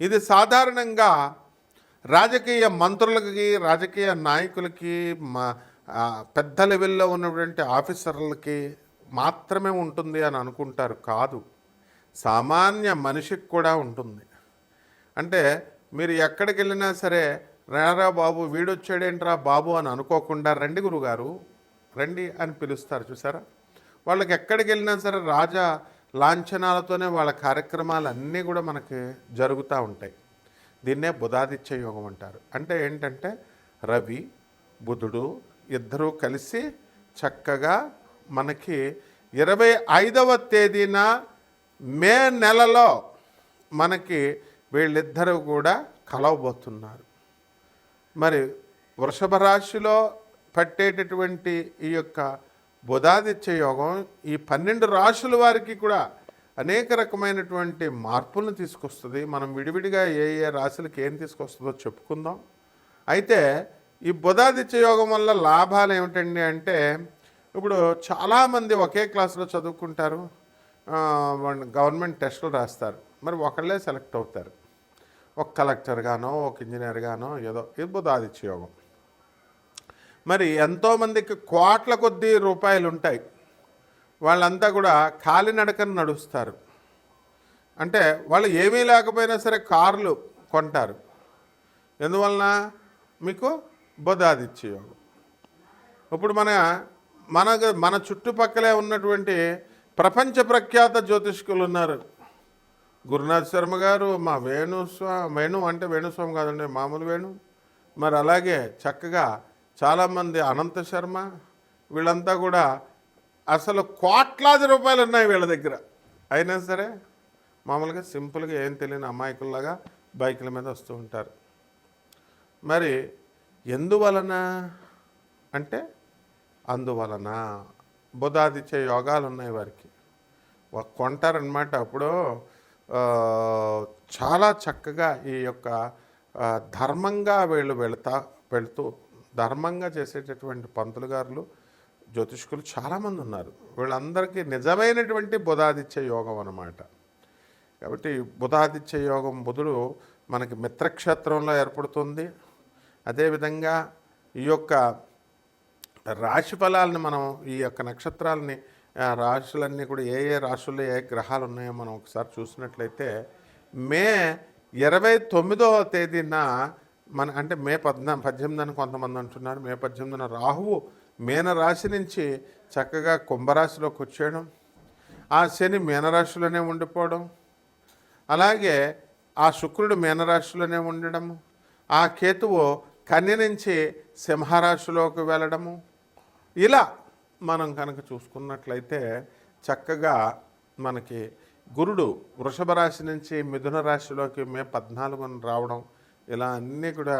ఇది సాధారణంగా రాజకీయ మంత్రులకి రాజకీయ నాయకులకి మా పెద్ద లెవెల్లో ఉన్నటువంటి ఆఫీసర్లకి మాత్రమే ఉంటుంది అని అనుకుంటారు. కాదు సామాన్య మనిషికి కూడా ఉంటుంది. అంటే మీరు ఎక్కడికి వెళ్ళినా సరే రారా బాబు వీడొచ్చాడేంట్రా బాబు అని అనుకోకుండా రండి గురుగారు రండి అని పిలుస్తారు చూసారా? వాళ్ళకి ఎక్కడికి వెళ్ళినా సరే రాజా లాంఛనాలతోనే వాళ్ళ కార్యక్రమాలు అన్నీ కూడా మనకి జరుగుతూ ఉంటాయి. దీన్నే బుధాదిత్య యోగం అంటారు. అంటే ఏంటంటే రవి బుధుడు ఇద్దరూ కలిసి చక్కగా మనకి ఇరవై ఐదవ తేదీన మే నెలలో మనకి వీళ్ళిద్దరూ కూడా కలవబోతున్నారు. మరి వృషభ రాశిలో పట్టేటటువంటి ఈ యొక్క బుధాదిత్య యోగం ఈ పన్నెండు రాశుల వారికి కూడా అనేక రకమైనటువంటి మార్పులను తీసుకొస్తుంది. మనం విడివిడిగా ఏ ఏ రాశులకి ఏం తీసుకొస్తుందో చెప్పుకుందాం. అయితే ఈ బుధాదిత్య యోగం వల్ల లాభాలు ఏమిటండి అంటే ఇప్పుడు చాలామంది ఒకే క్లాసులో చదువుకుంటారు. గవర్నమెంట్ టెస్టులు రాస్తారు. మరి ఒకళ్ళే సెలెక్ట్ అవుతారు. ఒక కలెక్టర్ గానో ఒక ఇంజనీర్ గానో ఏదో ఇది బుధాదిత్య యోగం. మరి ఎంతోమందికి కోట్ల కొద్దీ రూపాయలు ఉంటాయి. వాళ్ళంతా కూడా కాలినడకన నడుస్తారు. అంటే వాళ్ళు ఏమీ లేకపోయినా సరే కార్లు కొంటారు. ఎందువలన? మీకు బుధాదిత్య యోగం ఇప్పుడు మన మన మన చుట్టుపక్కలే ఉన్నటువంటి ప్రపంచ ప్రఖ్యాత జ్యోతిష్కులు ఉన్నారు. గురునాథ్ శర్మ గారు మా వేణుస్వా వేణు అంటే వేణుస్వామి కాదండి మామూలు వేణు. మరి అలాగే చక్కగా చాలామంది అనంత శర్మ వీళ్ళంతా కూడా అసలు కోట్లాది రూపాయలు ఉన్నాయి వీళ్ళ దగ్గర. అయినా సరే మామూలుగా సింపుల్గా ఏం తెలియని అమాయకుల్లాగా బైకుల మీద వస్తూ ఉంటారు. మరి ఎందువలన అంటే అందువలన బుధాదిచ్చే యోగాలు ఉన్నాయి వారికి. కొంటారనమాట అప్పుడు చాలా చక్కగా ఈ యొక్క ధర్మంగా వీళ్ళు వెళతా వెళుతూ ధర్మంగా చేసేటటువంటి పంతులు గారులు జ్యోతిష్కులు చాలామంది ఉన్నారు. వీళ్ళందరికీ నిజమైనటువంటి బుధాదిత్య యోగం అన్నమాట. కాబట్టి బుధాదిత్య యోగం బుధుడు మనకి మిత్రక్షేత్రంలో ఏర్పడుతుంది. అదేవిధంగా ఈ యొక్క రాశి ఫలాలని మనం ఈ యొక్క నక్షత్రాలని రాశులన్నీ కూడా ఏ ఏ రాశుల్లో ఏ గ్రహాలు ఉన్నాయో మనం ఒకసారి చూసినట్లయితే మే ఇరవై తొమ్మిదవ తేదీన మన అంటే మే పద్నా పద్దెనిమిది అని కొంతమంది అంటున్నారు. మే పద్దెనిమిదిన రాహువు మీనరాశి నుంచి చక్కగా కుంభరాశిలోకి వచ్చేయడం ఆ శని మీనరాశిలోనే ఉండిపోవడం అలాగే ఆ శుక్రుడు మీనరాశిలోనే ఉండడము ఆ కేతువు కన్య నుంచి సింహరాశిలోకి వెళ్ళడము ఇలా మనం కనుక చూసుకున్నట్లయితే చక్కగా మనకి గురుడు వృషభ రాశి నుంచి మిథున రాశిలోకి మే పద్నాలుగున రావడం ఇలా అన్నీ కూడా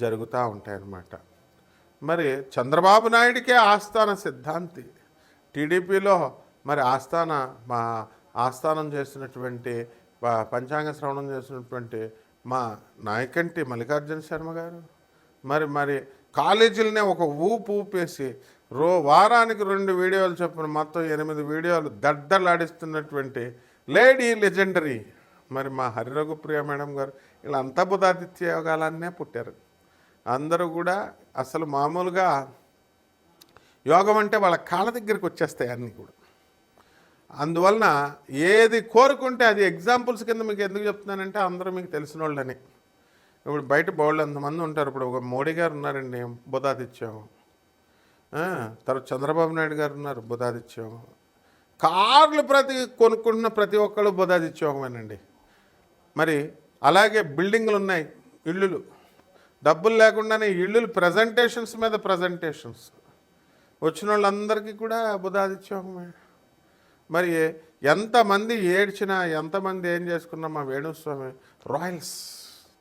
జరుగుతూ ఉంటాయన్నమాట. మరి చంద్రబాబు నాయుడికే ఆస్థాన సిద్ధాంతి. టీడీపీలో మరి ఆస్థాన మా ఆస్థానం చేసినటువంటి పంచాంగ శ్రవణం చేసినటువంటి మా నాయకంటి మల్లికార్జున శర్మ గారు. మరి మరి కాలేజీలనే ఒక ఊపు ఊపేసి రో వారానికి రెండు వీడియోలు చొప్పున మొత్తం ఎనిమిది వీడియోలు దడ్డలాడిస్తున్నటువంటి లేడీ లెజెండరీ. మరి మా హరిరఘుప్రియ మేడం గారు వీళ్ళంతా బుధాదిత్య యోగాలన్నే పుట్టారు. అందరూ కూడా అసలు మామూలుగా యోగం అంటే వాళ్ళ కాళ్ళ దగ్గరికి వచ్చేస్తాయి అన్నీ కూడా. అందువలన ఏది కోరుకుంటే అది ఎగ్జాంపుల్స్ కింద మీకు ఎందుకు చెప్తున్నానంటే అందరూ మీకు తెలిసిన వాళ్ళని. ఇప్పుడు బయట బోళ్ళు అంతమంది ఉంటారు. ఇప్పుడు ఒక మోడీ గారు ఉన్నారండి బుధాదిత్యం. తర్వాత చంద్రబాబు నాయుడు గారు ఉన్నారు బుధాదిత్యం. కార్లు ప్రతి కొనుక్కుంటున్న ప్రతి ఒక్కళ్ళు బుధాదిత్యోగమేనండి మరి అలాగే బిల్డింగ్లు ఉన్నాయి ఇళ్ళు డబ్బులు లేకుండానే ఇళ్ళు ప్రజెంటేషన్స్ మీద ప్రజెంటేషన్స్ వచ్చిన వాళ్ళందరికీ కూడా బుధాదిత్యోగమే మరి ఎంతమంది ఏడ్చినా ఎంతమంది ఏం చేసుకున్నా మా వేణుస్వామి రాయల్స్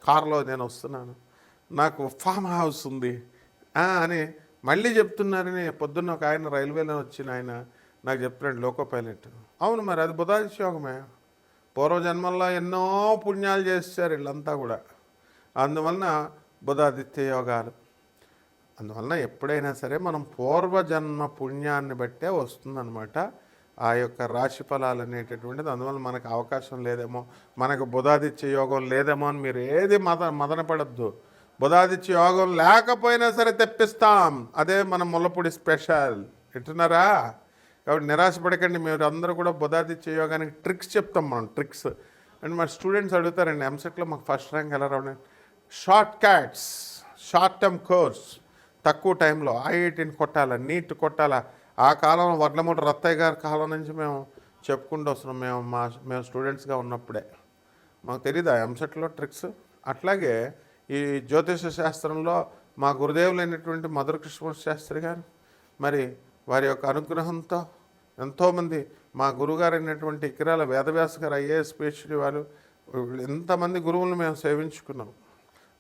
కార్లో నేను వస్తున్నాను. నాకు ఫామ్ హౌస్ ఉంది. అని మళ్ళీ చెప్తున్నారని పొద్దున్న ఒక ఆయన రైల్వేలో వచ్చిన ఆయన నాకు చెప్తున్నాడు లోకో పైలట్. అవును మరి అది బుధాదిత్యోగమే పూర్వజన్మల్లో ఎన్నో పుణ్యాలు చేశారు వీళ్ళంతా కూడా. అందువలన బుధాదిత్య యోగాలు. అందువలన ఎప్పుడైనా సరే మనం పూర్వజన్మ పుణ్యాన్ని బట్టే వస్తుందన్నమాట. ఆ యొక్క రాశి ఫలాలు అనేటటువంటిది. అందువల్ల మనకు అవకాశం లేదేమో మనకు బుధాదిత్య యోగం లేదేమో అని మీరు ఏది మద మదనపడద్దు. బుధాదిత్య యోగం లేకపోయినా సరే తెప్పిస్తాం. అదే మన ముల్లపూడి స్పెషల్. వింటున్నారా? కాబట్టి నిరాశపడకండి మీరు అందరూ కూడా బుధాదిత్య యోగానికి ట్రిక్స్ చెప్తాం మనం ట్రిక్స్. అండ్ మా స్టూడెంట్స్ అడుగుతారండి ఎంసెట్లో మాకు ఫస్ట్ ర్యాంక్ ఎలా రావడం? Short cuts short term course తక్కువ టైంలో ఐఐటీని కొట్టాలా నీట్ కొట్టాలా? ఆ కాలంలో వడ్లమూట రత్తయ్య గారి కాలం నుంచి మేము చెప్పుకుంటూ వస్తున్నాం మేము మా మేము స్టూడెంట్స్గా ఉన్నప్పుడే. మాకు తెలియదు ఆ ఎంసెట్లో ట్రిక్స్? అట్లాగే ఈ జ్యోతిష శాస్త్రంలో మా గురుదేవులైనటువంటి మధుర కృష్ణ శాస్త్రి గారు మరి వారి యొక్క అనుగ్రహంతో ఎంతోమంది మా గురుగారు అయినటువంటి ఇకిరాల వేదవ్యాస గారు ఐఏఎస్ పిహెచ్డి వారు ఎంతమంది గురువులను మేము సేవించుకున్నాం.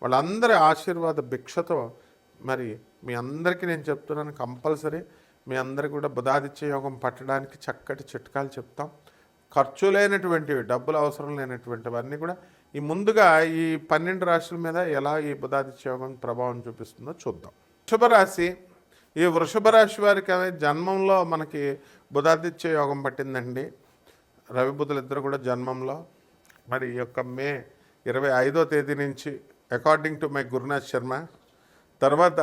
వాళ్ళందరి ఆశీర్వాద భిక్షతో మరి మీ అందరికీ నేను చెప్తున్నాను కంపల్సరీ మీ అందరికీ కూడా బుధాదిత్య యోగం పట్టడానికి చక్కటి చిట్కాలు చెప్తాం. ఖర్చు లేనటువంటివి డబ్బులు అవసరం లేనటువంటివన్నీ కూడా ఈ ముందుగా ఈ పన్నెండు రాశుల మీద ఎలా ఈ బుధాదిత్య యోగం ప్రభావం చూపిస్తుందో చూద్దాం. శుభరాశి ఈ వృషభ రాశి వారికి అనేది జన్మంలో మనకి బుధాదిత్య యోగం పట్టిందండి. రవి బుధులు ఇద్దరు కూడా జన్మంలో. మరి ఈ యొక్క మే ఇరవై ఐదో తేదీ నుంచి according to my Gurunath Sharma తర్వాత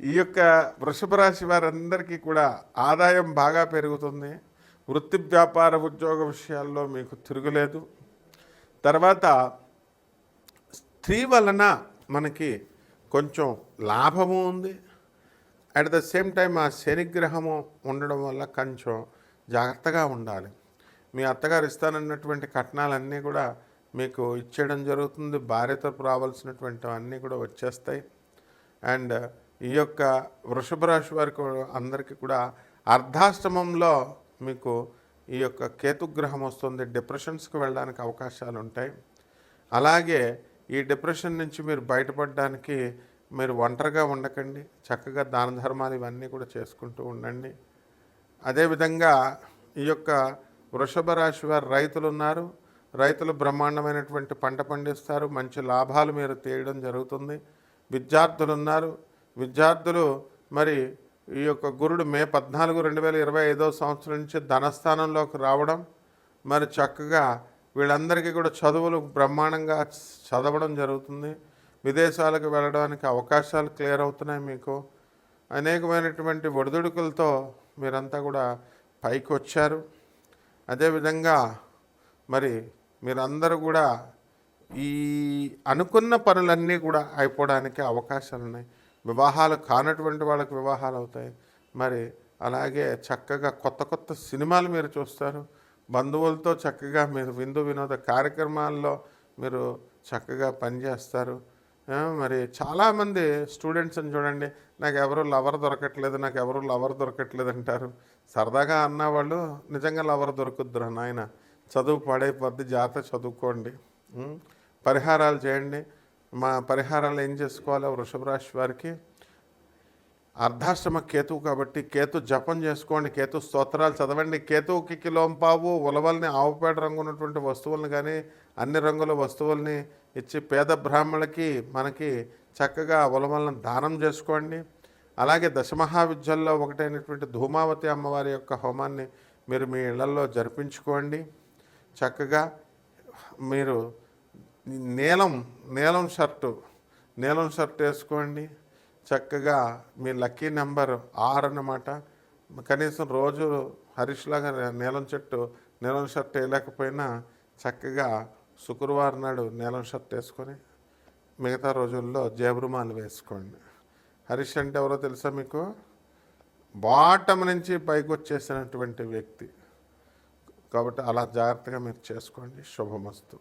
ఈ యొక్క వృషభ రాశి వారందరికీ కూడా ఆదాయం బాగా పెరుగుతుంది. వృత్తి వ్యాపార ఉద్యోగ విషయాల్లో మీకు తిరుగులేదు. తర్వాత స్త్రీ వలన మనకి కొంచెం లాభము ఉంది. అట్ ద సేమ్ టైం ఆ శనిగ్రహము ఉండడం వల్ల కొంచెం జాగ్రత్తగా ఉండాలి. మీ అత్తగారు ఇస్తానన్నటువంటి కట్నాలన్నీ కూడా మీకు ఇచ్చేయడం జరుగుతుంది. భార్యతో రావాల్సినటువంటి అన్నీ కూడా వచ్చేస్తాయి. అండ్ ఈ యొక్క వృషభ రాశి వారికి అందరికీ కూడా అర్ధాష్టమంలో మీకు ఈ యొక్క కేతుగ్రహం వస్తుంది. డిప్రెషన్స్కి వెళ్ళడానికి అవకాశాలు ఉంటాయి అలాగే ఈ డిప్రెషన్ నుంచి మీరు బయటపడడానికి మీరు ఒంటరిగా ఉండకండి. చక్కగా దాన ధర్మాలు ఇవన్నీ కూడా చేసుకుంటూ ఉండండి. అదేవిధంగా ఈ యొక్క వృషభ రాశి వారు రైతులు ఉన్నారు. రైతులు బ్రహ్మాండమైనటువంటి పంట పండిస్తారు. మంచి లాభాలు మీరు తీయడం జరుగుతుంది. విద్యార్థులు ఉన్నారు. విద్యార్థులు మరి ఈ యొక్క గురుడు మే పద్నాలుగు రెండు వేల ఇరవై ఐదో సంవత్సరం నుంచి ధనస్థానంలోకి రావడం మరి చక్కగా వీళ్ళందరికీ కూడా చదువులు బ్రహ్మాండంగా చదవడం జరుగుతుంది. విదేశాలకు వెళ్ళడానికి అవకాశాలు క్లియర్ అవుతున్నాయి మీకు. అనేకమైనటువంటి ఒడిదుడుకులతో మీరంతా కూడా పైకి వచ్చారు. అదేవిధంగా మరి మీరందరూ కూడా ఈ అనుకున్న పనులన్నీ కూడా అయిపోవడానికి అవకాశాలు ఉన్నాయి. వివాహాలు కానటువంటి వాళ్ళకి వివాహాలు అవుతాయి. మరి అలాగే చక్కగా కొత్త కొత్త సినిమాలు మీరు చూస్తారు. బంధువులతో చక్కగా మీరు విందు వినోద కార్యక్రమాల్లో మీరు చక్కగా పనిచేస్తారు. మరి చాలామంది స్టూడెంట్స్ని చూడండి నాకు ఎవరు లవర్ దొరకట్లేదు నాకు ఎవరు లవర్ దొరకట్లేదు అంటారు. సరదాగా అన్నవాళ్ళు నిజంగా లవర్ దొరుకుద్దురా నాయన? చదువు పాడైపోద్ది జాత చదువుకోండి. పరిహారాలు చేయండి. మా పరిహారాలు ఏం చేసుకోవాలో? వృషభ రాశి వారికి అర్ధాశ్రమ కేతువు కాబట్టి కేతు జపం చేసుకోండి కేతు స్తోత్రాలు చదవండి. కేతువుకి కిలోంపావు ఉలవల్ని ఆవుపేట రంగు ఉన్నటువంటి వస్తువులను కానీ అన్ని రంగుల వస్తువుల్ని ఇచ్చి పేద బ్రాహ్మణులకి మనకి చక్కగా అవలమలను దానం చేసుకోండి. అలాగే దశమహావిద్యల్లో ఒకటైనటువంటి ధూమావతి అమ్మవారి యొక్క హోమాన్ని మీరు మీ ఇళ్ళలో జరిపించుకోండి. చక్కగా మీరు నీలం నీలం షర్టు నీలం షర్ట్ వేసుకోండి. చక్కగా మీ లక్కీ నెంబర్ ఆరు అన్నమాట. కనీసం రోజు హరీష్లాగా నీలం చెట్టు నీలం షర్ట్ వేయలేకపోయినా చక్కగా శుక్రవారం నాడు నీలం షర్ట్ వేసుకొని మిగతా రోజుల్లో జేబురుమాలు వేసుకోండి. హరీష్ అంటే ఎవరో తెలుసా మీకు? బాటం నుంచి పైకి వచ్చేసినటువంటి వ్యక్తి. కాబట్టి అలా జాగ్రత్తగా మీరు చేసుకోండి. శుభమస్తు.